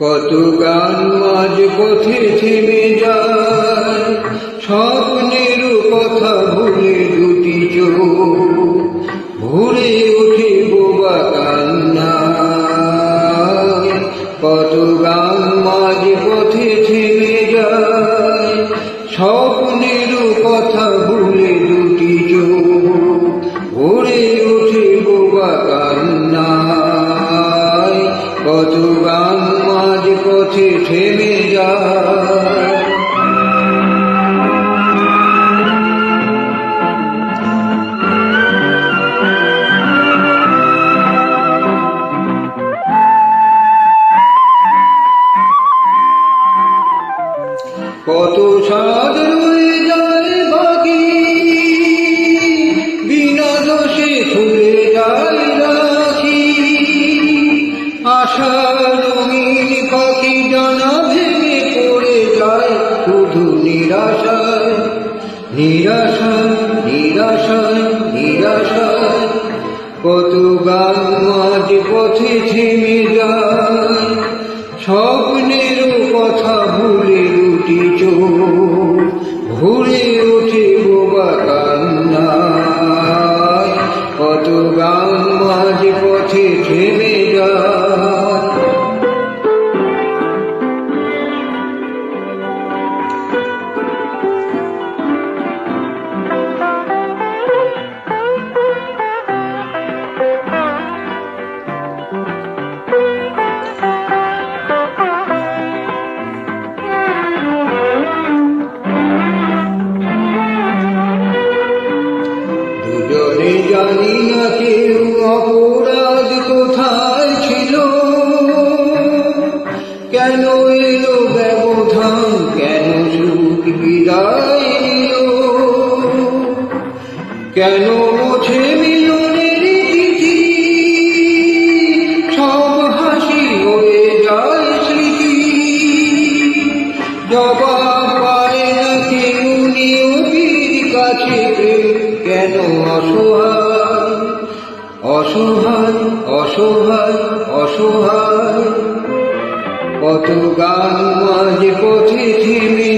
কত গান মাঝ পথে থেমে যায়, স্বপ্নের কথা ভুলে দুটি চোখ, ভরে ওঠে বোবা কান্না। কত গান মাঝ পথে থেমে যায়, স্বপ্নের কথা ভুলে দুটি চোখ, ভরে ওঠে বোবা কান্না কত গান পথে থেমে যায় নিরাশায় নিরসন নিরসন কত মাঝ পথে থেমে যায় স্বপ্নের কথা ভুলে উঠি ভুলে উঠে বোবা কান্নায় কত জানি না কেউ অপরাধ কোথায় ছিল। কেন এলো ব্যবধান, কেন সুখ বিদায় কেন মোছে মিলনের চিঠি সব হাসি হয়ে যায় স্মৃতি। জবাব পায় না কেউ নিয়তির কাছে প্রেম। কেন অসহায়? অসহায় অসহায় অসহায়। কত গান মাঝে পথে থেমে